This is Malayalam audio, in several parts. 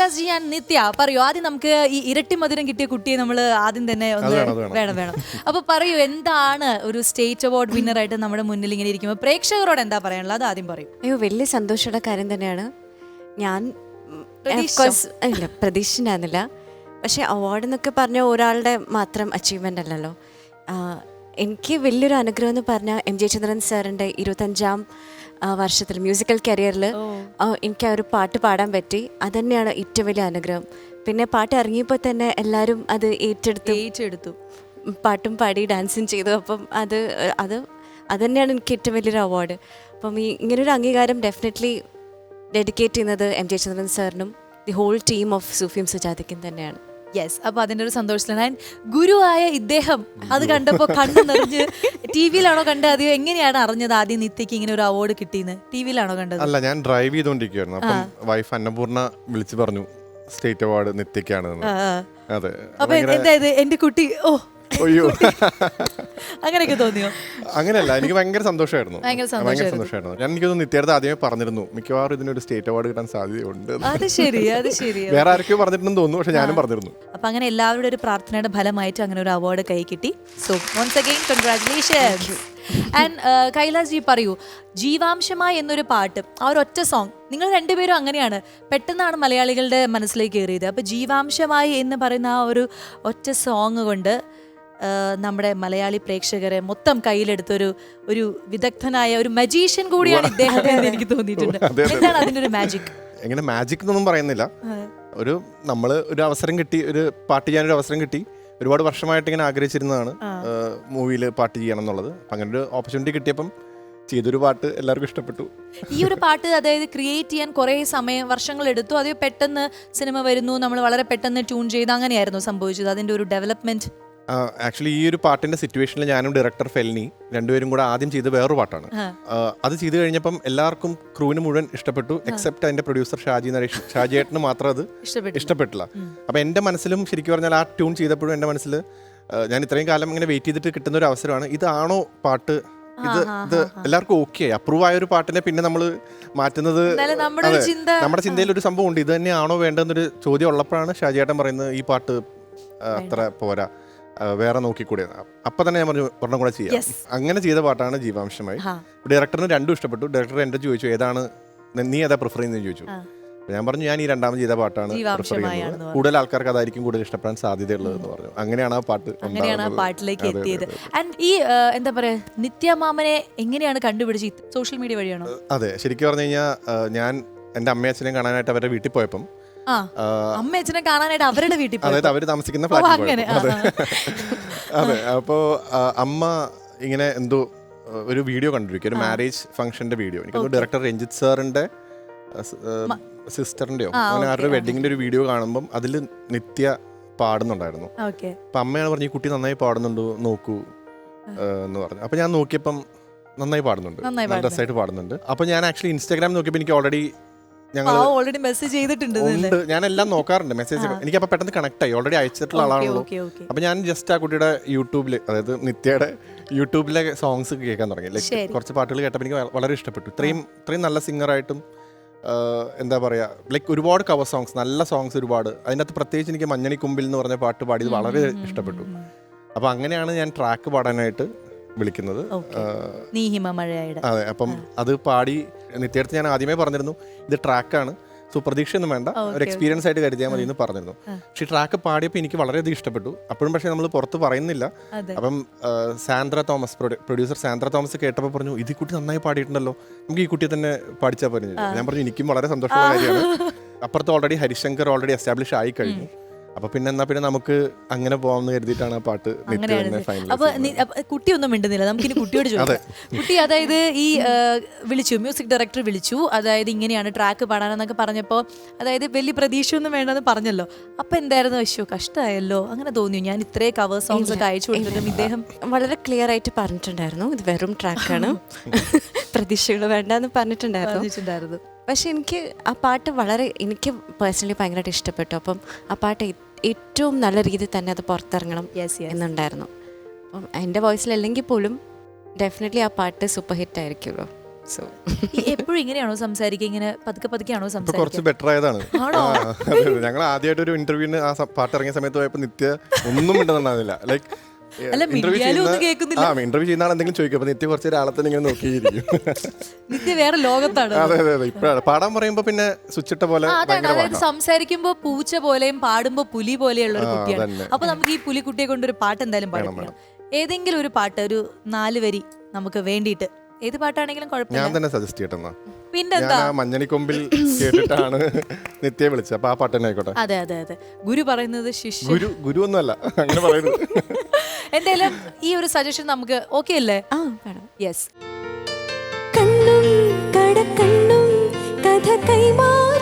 കൈലാസ് ജി ഞാൻ നിത്യ പറയൂ. ആദ്യം നമുക്ക് ഈ ഇരട്ടി മധുരം കിട്ടിയ കുട്ടിയെ നമ്മൾ ആദ്യം തന്നെ ഒന്ന് വേണം, വേണം. അപ്പൊ പറയൂ എന്താണ് ഒരു സ്റ്റേറ്റ് അവാർഡ് വിന്നർ ആയിട്ട് നമ്മുടെ മുന്നിൽ ഇങ്ങനെ ഇരിക്കുമ്പോൾ പ്രേക്ഷകരോട് എന്താ പറയാനുള്ളത്? അത് ആദ്യം പറയും. അയ്യോ വലിയ സന്തോഷമുള്ള കാര്യം തന്നെയാണ്. ഞാൻ ഇല്ല പ്രതീക്ഷിച്ചിട്ടുണ്ടായിരുന്നില്ല. പക്ഷേ അവാർഡ് എന്നൊക്കെ പറഞ്ഞ ഒരാളുടെ മാത്രം അച്ചീവ്മെന്റ് അല്ലല്ലോ. എനിക്ക് വലിയൊരു അനുഗ്രഹം എന്ന് പറഞ്ഞ എം ജെ ചന്ദ്രൻ സാറിന്റെ ഇരുപത്തഞ്ചാം വർഷത്തിൽ മ്യൂസിക്കൽ കരിയറിൽ എനിക്ക് ആ ഒരു പാട്ട് പാടാൻ പറ്റി. അതുതന്നെയാണ് ഏറ്റവും വലിയ അനുഗ്രഹം. പിന്നെ പാട്ട് ഇറങ്ങിയപ്പോൾ തന്നെ എല്ലാവരും അത് ഏറ്റെടുത്ത്. ഏറ്റെടുത്തു. പാട്ടും പാടി ഡാൻസും ചെയ്തു. അപ്പം അത് അത് അത് തന്നെയാണ് എനിക്ക് ഏറ്റവും വലിയൊരു അവാർഡ് അപ്പം ഈ ഇങ്ങനൊരു അംഗീകാരം ഡെഫിനറ്റ്ലി ഡെഡിക്കേറ്റ് ചെയ്യുന്നത് എം ജെ ചന്ദ്രൻ സാറിനും the whole team of Sufiyum സുജാതയ്ക്കും തന്നെയാണ്. യെസ് അപ്പൊ അതിന്റെ ഒരു സന്തോഷത്തിലാണ്. ഞാൻ ഗുരുവായ ഇദ്ദേഹം അത് കണ്ടപ്പോ കണ്ടു നിറഞ്ഞ് ടി വിയിലാണോ കണ്ടത്? അത് എങ്ങനെയാണ് അറിഞ്ഞത് ആദ്യം നിത്യക്ക് ഇങ്ങനെ ഒരു അവാർഡ് കിട്ടിയെന്ന്? ടി വിയിലാണോ കണ്ടത്? അല്ല ഞാൻ ഡ്രൈവ് ചെയ്തുകൊണ്ടിരിക്കുകയായിരുന്നു അപ്പം വൈഫ് അന്നപൂർണ വിളിച്ചു പറഞ്ഞു സ്റ്റേറ്റ് അവാർഡ് നിത്യക്കാണ്. അതെ. അപ്പൊ എന്തായത് എന്റെ കുട്ടി ഓ അങ്ങനെയൊക്കെ തോന്നിയോ? അങ്ങനെയല്ല എനിക്ക് ഭയങ്കര സന്തോഷമായിരുന്നു. ഭയങ്കര സന്തോഷമായിരുന്നു. ഞാൻ എനിക്കൊന്ന് നിത്യയുടെ ആദ്യമേ പറഞ്ഞിരുന്നു മിക്കവാറും ഇതിനൊരു സ്റ്റേറ്റ് അവാർഡ് കിട്ടാൻ സാധ്യതയുണ്ട്. അത് ശരി അത് ശരി. വേറെ ആർക്കും പറഞ്ഞിട്ടുണ്ടെന്ന് തോന്നുന്നു പക്ഷെ ഞാനും പറഞ്ഞിരുന്നു. അപ്പൊ അങ്ങനെ എല്ലാവരുടെ ഒരു പ്രാർത്ഥനയുടെ ഫലമായിട്ട് അങ്ങനെ ഒരു അവാർഡ് കൈ കിട്ടി. So once again congratulations and Kailas ji പറയൂ ജീവാംശമായി എന്നൊരു പാട്ട് ആ ഒരു ഒറ്റ സോങ് നിങ്ങൾ രണ്ടുപേരും അങ്ങനെയാണ് പെട്ടെന്നാണ് മലയാളികളുടെ മനസ്സിലേക്ക് കയറിയത്. അപ്പൊ ജീവാംശമായി എന്ന് പറയുന്ന ആ ഒരു ഒറ്റ സോങ് കൊണ്ട് നമ്മുടെ മലയാളി പ്രേക്ഷകരെ മൊത്തം കയ്യിലെടുത്തൊരു ഒരു വിദഗ്ധനായ ഒരു മജീഷ്യൻ കൂടിയാണ് ഇദ്ദേഹത്തെ എന്ന് എനിക്ക് തോന്നിയിട്ടുണ്ട്. എന്താണ് അതിന്റെ ഒരു മാജിക് എങ്ങനെ മാജിക് എന്നൊന്നും പറയുന്നില്ല. ഒരു നമ്മൾ ഒരു അവസരം കിട്ടി ഒരു പാട്ട് ചെയ്യാനൊരു അവസരം കിട്ടി. ഒരുപാട് വർഷമായിട്ട് ഇങ്ങനെ ആഗ്രഹിച്ചിരുന്നതാണ് മൂവിയിൽ പാട്ട് ചെയ്യണം എന്നുള്ളത്. അങ്ങനെ ഒരു ഓപ്പർച്യൂണിറ്റി കിട്ടിയപ്പം ചെയ്തൊരു പാട്ട് എല്ലാവർക്കും ഇഷ്ടപ്പെട്ടു. ഈ ഒരു പാട്ട് അതായത് ക്രിയേറ്റ് ചെയ്യാൻ കുറേ സമയം വർഷങ്ങൾ എടുത്തു. അത് പെട്ടെന്ന് സിനിമ വരുന്നു നമ്മൾ വളരെ പെട്ടെന്ന് ട്യൂൺ ചെയ്ത് അങ്ങനെയായിരുന്നു സംഭവിച്ചത്. അതിന്റെ ഒരു ഡെവലപ്മെന്റ് ആക്ച്വലി ഈ ഒരു പാട്ടിന്റെ സിറ്റുവേഷനിൽ ഞാനും ഡയറക്ടർ ഫെൽനി രണ്ടുപേരും കൂടെ ആദ്യം ചെയ്ത് വേറൊരു പാട്ടാണ്. അത് ചെയ്തു കഴിഞ്ഞപ്പം എല്ലാവർക്കും ക്രൂവിന് മുഴുവൻ ഇഷ്ടപ്പെട്ടു എക്സെപ്റ്റ് അതിന്റെ പ്രൊഡ്യൂസർ ഷാജി നരേഷ് ഷാജിയേട്ടന് മാത്രം അത് ഇഷ്ടപ്പെട്ടില്ല. അപ്പൊ എന്റെ മനസ്സിലും ശരിക്കും പറഞ്ഞാൽ ആ ട്യൂൺ ചെയ്തപ്പോഴും എന്റെ മനസ്സിൽ ഞാൻ ഇത്രയും കാലം ഇങ്ങനെ വെയിറ്റ് ചെയ്തിട്ട് കിട്ടുന്ന ഒരു അവസരമാണ്. ഇതാണോ പാട്ട്? ഇത് ഇത് എല്ലാവർക്കും ഓക്കെ അപ്രൂവ് ആയ ഒരു പാട്ടിനെ പിന്നെ നമ്മൾ മാറ്റുന്നത് നമ്മുടെ ചിന്ത. നമ്മുടെ ചിന്തയിൽ ഒരു സംഭവം ഉണ്ട് ഇത് തന്നെയാണോ വേണ്ടതെന്നൊരു ചോദ്യം ഉള്ളപ്പോഴാണ് ഷാജി ഏട്ടൻ പറയുന്നത് ഈ പാട്ട് അത്ര പോരാ. വേറെ നോക്കിക്കൂടെ. അപ്പൊ തന്നെ ഞാൻ പറഞ്ഞു ഒരെണ്ണം കൂടെ ചെയ്യാം. അങ്ങനെ ചെയ്ത പാട്ടാണ് ജീവാംശമായി. ഡയറക്ടറിന് രണ്ടും ഇഷ്ടപ്പെട്ടു. ഡയറക്ടർ എന്റെ ചോദിച്ചു ഏതാണ് നീ ഏതാ പ്രിഫർ ചെയ്യുന്നത് ചോദിച്ചു. ഞാൻ പറഞ്ഞു ഞാൻ ഈ രണ്ടാമത് ചെയ്ത പാട്ടാണ് പ്രിഫർ ചെയ്യുന്നത്. കൂടുതൽ ആൾക്കാർക്ക് അതായിരിക്കും കൂടുതൽ ഇഷ്ടപ്പെടാൻ സാധ്യതയുള്ളത് എന്ന് പറഞ്ഞു. അങ്ങനെയാണ് ആ പാട്ട് അങ്ങനെയാണ് ആ പാട്ടിലേക്ക് എത്തിയത്. ആൻഡ് ഈ എന്താ പറയാ നിത്യമാമനെ എങ്ങനെയാണ് കണ്ടുപിടിച്ച് സോഷ്യൽ മീഡിയ വഴിയാണോ? അതെ ശരിക്കും പറഞ്ഞു കഴിഞ്ഞാൽ ഞാൻ എന്റെ അമ്മയച്ഛനെയും കാണാനായിട്ട് അവരുടെ വീട്ടിൽ പോയപ്പം അമ്മ അച്ഛനെ കാണാനായിട്ട് അവരുടെ വീട്ടിൽ അതായത് അവർ താമസിക്കുന്ന ഫ്ലാറ്റിൽ അതെ. അതെ അപ്പോ അമ്മ ഇങ്ങനെ എന്തോ ഒരു വീഡിയോ കണ്ടിരിക്കും. ഒരു മാരേജ് ഫംഗ്ഷന്റെ വീഡിയോ. എനിക്ക് ഡയറക്ടർ രഞ്ജിത്ത് സാറിന്റെ സിസ്റ്ററിന്റെയോ അങ്ങനെ ആരുടെ. വെഡിങ്ങിന്റെ ഒരു വീഡിയോ കാണുമ്പോൾ അതിൽ നിത്യ പാടുന്നുണ്ടായിരുന്നു. അപ്പൊ അമ്മയാണ് പറഞ്ഞു ഈ കുട്ടി നന്നായി പാടുന്നുണ്ട്? നോക്കൂ. എന്ന് പറഞ്ഞു. അപ്പൊ ഞാൻ നോക്കിയപ്പം നന്നായി പാടുന്നുണ്ട്. നല്ല രസമായിട്ട് പാടുന്നുണ്ട്. അപ്പൊ ഞാൻ ആക്ച്വലി ഇൻസ്റ്റാഗ്രാം നോക്കിയപ്പോൾ എനിക്ക് ഓൾറെഡി ഞങ്ങൾ ഓൾറെഡി മെസ്സേജ് ചെയ്തിട്ടുണ്ട് ഉണ്ട്. ഞാൻ എല്ലാം നോക്കാറുണ്ട്. മെസ്സേജ് എനിക്ക് അപ്പൊ പെട്ടെന്ന് കണക്ട് ആയി. ഓൾറെഡി അയച്ചിട്ടുള്ള ആളാണല്ലോ. ഓക്കെ ഓക്കെ അപ്പൊ ഞാൻ ജസ്റ്റ് ആ കുട്ടിയുടെ യൂട്യൂബിൽ അതായത് നിത്യയുടെ യൂട്യൂബിലെ സോങ്സ് കേൾക്കാൻ തുടങ്ങി. ശരി. കുറച്ച് പാട്ടുകൾ കേട്ടപ്പോൾ എനിക്ക് വ- വളരെ ഇഷ്ടപ്പെട്ടു. ഇത്രയും ഇത്രയും നല്ല സിംഗറായിട്ടും എന്താ പറയാ ലൈക്ക് ഒരുപാട് കവർ സോങ്സ് നല്ല സോങ്സ് ഒരുപാട്. അതിനകത്ത് പ്രത്യേകിച്ച് എനിക്ക് മഞ്ഞണി കുമ്പിൽ എന്ന് പറഞ്ഞ പാട്ട് പാടിയത് വളരെ ഇഷ്ടപ്പെട്ടു. അപ്പൊ അങ്ങനെയാണ് ഞാൻ ട്രാക്ക് പാടാനായിട്ട് വിളിക്കുന്നത്. നീ ഹിമമഴയുടെ. അതെ അപ്പം അത് പാടി നിത്യടുത്ത് ഞാൻ ആദ്യമേ പറഞ്ഞിരുന്നു ഇത് ട്രാക്കാണ് സോ പ്രതീക്ഷയൊന്നും വേണ്ട ഒരു എക്സ്പീരിയൻസ് ആയിട്ട് കരുതിയാൽ മതി എന്ന് പറഞ്ഞിരുന്നു. പക്ഷേ ട്രാക്ക് പാടിയപ്പോൾ എനിക്ക് വളരെയധികം ഇഷ്ടപ്പെട്ടു. അപ്പോഴും പക്ഷേ നമ്മൾ പുറത്ത് പറയുന്നില്ല. അപ്പം സാന്ദ്ര തോമസ് പ്രൊഡ്യൂസർ സാന്ദ്ര തോമസ് കേട്ടപ്പോൾ പറഞ്ഞു ഇത് കുട്ടി നന്നായി പാടിയിട്ടുണ്ടല്ലോ. നമുക്ക് ഈ കുട്ടിയെ തന്നെ പാടിച്ചാൽ പറഞ്ഞു ഞാൻ പറഞ്ഞു എനിക്കും വളരെ സന്തോഷമുള്ള കാര്യമാണ്. അപ്പുറത്ത് ഓൾറെഡി ഹരിശങ്കർ ഓൾറെഡി എസ്റ്റാബ്ലിഷ് ആയി കഴിഞ്ഞു. അപ്പൊ പിന്നെ എന്നാ പിന്നെ നമുക്ക് അങ്ങനെ പോവാമെന്ന് കരുതിയിട്ടാണ് ആ പാട്ട് അപ്പൊ കുട്ടി ഒന്നും കുട്ടിയൊന്നും മിണ്ടുന്നില്ല. നമുക്കിനി കുട്ടിയോട് ചോദിക്കാം. കുട്ടി അതായത് ഈ വിളിച്ചു മ്യൂസിക് ഡയറക്ടർ വിളിച്ചു. അതായത് ഇങ്ങനെയാണ് ട്രാക്ക് പാടാനെന്നൊക്കെ പറഞ്ഞപ്പോൾ അതായത് വലിയ പ്രതീക്ഷയൊന്നും വേണ്ടെന്ന് പറഞ്ഞല്ലോ. അപ്പൊ എന്തായിരുന്നു അശ്വ? കഷ്ടമായല്ലോ അങ്ങനെ തോന്നിയോ? ഞാൻ ഇത്രേ കവർ സോങ്സ് ഒക്കെ അയച്ചു കൊടുത്തിട്ടും ഇദ്ദേഹം വളരെ ക്ലിയർ ആയിട്ട് പറഞ്ഞിട്ടുണ്ടായിരുന്നു. ഇത് വെറും ട്രാക്കാണ് പ്രതീക്ഷകൾ വേണ്ടെന്ന് പറഞ്ഞിട്ടുണ്ടായിരുന്നു. പറഞ്ഞിട്ടുണ്ടായിരുന്നു. പക്ഷെ എനിക്ക് ആ പാട്ട് വളരെ എനിക്ക് പേഴ്സണലി ഭയങ്കരമായിട്ട് ഇഷ്ടപ്പെട്ടു. അപ്പം ആ പാട്ട് ഏറ്റവും നല്ല രീതിയിൽ തന്നെ അത് പുറത്തിറങ്ങണം യെസ് യെസ് എന്നുണ്ടായിരുന്നു. അപ്പം എന്റെ വോയിസിലല്ലെങ്കിൽ പോലും ഡെഫിനറ്റ്ലി ആ പാട്ട് സൂപ്പർ ഹിറ്റ് ആയിരിക്കുമല്ലോ. സോ എപ്പോഴും ഇങ്ങനെയാണോ സംസാരിക്കുക? ഇങ്ങനെ പതുക്കെ പതുക്കെയാണോ സംസാരിക്കുക? കുറച്ച് ബെറ്റർ ആയതാണ്. ഞങ്ങൾ ആദ്യമായിട്ട് ഒരു ഇന്റർവ്യൂവിന് ആ പാട്ട് ഇറങ്ങിയ സമയത്ത് പോയപ്പോൾ നിത്യ ഒന്നും മിണ്ടുന്നുണ്ടായിരുന്നില്ല. ലൈക്ക് അല്ല, മിണ്ടിയാലും ഒന്നും കേൾക്കുന്നില്ല. ആ ഇന്റർവ്യൂ ചെയ്യുന്ന ആൾ എന്തെങ്കിലും ചോദിക്കും അപ്പൊ നിത്യ കുറച്ച് ഒരാളെ ഇങ്ങനെ നോക്കിയിരിക്കും. നിത്യ വേറെ ലോകത്താണ്. അതെ അതെ അതെ. ഇപ്പഴാണ്. പാടാൻ പറയുമ്പോ പിന്നെ പോലെ ആ, അതാണ് ഭയങ്കര അതായത് പാട്ടാ സംസാരിക്കുമ്പോ പൂച്ച പോലെയും പാടുമ്പോ പുലി പോലെയുള്ള ഒരു ആ, കുട്ടിയാണ്. അതന്നെ. അപ്പൊ നമുക്ക് ഈ പുലിക്കുട്ടിയെ ഒരു പാട്ട് എന്തായാലും പഠിക്കണം ഏതെങ്കിലും ഒരു പാട്ട് ഒരു നാല് വരി നമുക്ക് വേണ്ടിയിട്ട് ഏത് പാട്ടാണെങ്കിലും ഞാൻ കുഴപ്പമില്ല തന്നെ സജസ്റ്റ് ചെയ്യട്ടെന്നാ. ഞാൻ പിന്നെന്താ ആ മഞ്ഞണിക്കൊമ്പിൽ കേട്ടിട്ടാണ് നിത്യം വിളിച്ചത്. അപ്പൊ ആ പാട്ട് തന്നെ ആയിക്കോട്ടെ. അതെ അതെ അതെ. ഗുരു പറയുന്നത് ശിഷ്യ ഗുരു ഗുരു ഒന്നുമല്ല. അങ്ങനെ പറയുന്നത് എന്തായാലും ഈ ഒരു സജഷൻ നമുക്ക് ഓക്കെ അല്ലേ? ആ വേണം. യെസ് കണ്ണും കടക്കണ്ണും കഥ കൈമാറും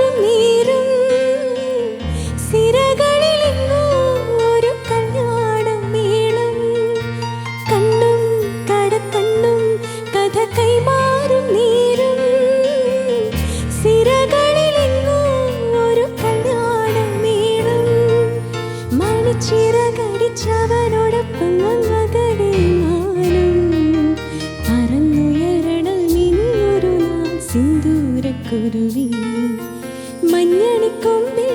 സിന്ദൂരക്കുരുവി മഞ്ഞണിക്കൊമ്പിൽ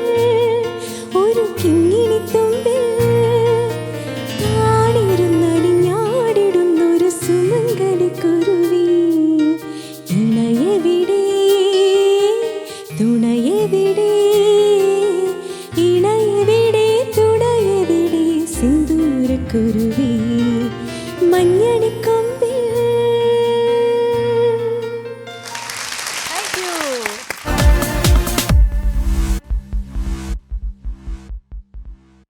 ഒരു കിങ്ങിണി തുമ്പിൽ കുരുവി സുമംഗലിക്കുരുവി. ഇണയവിടെ സിന്ദൂരക്കുരുവി. മഞ്ഞണിക്കൊമ്പിൽ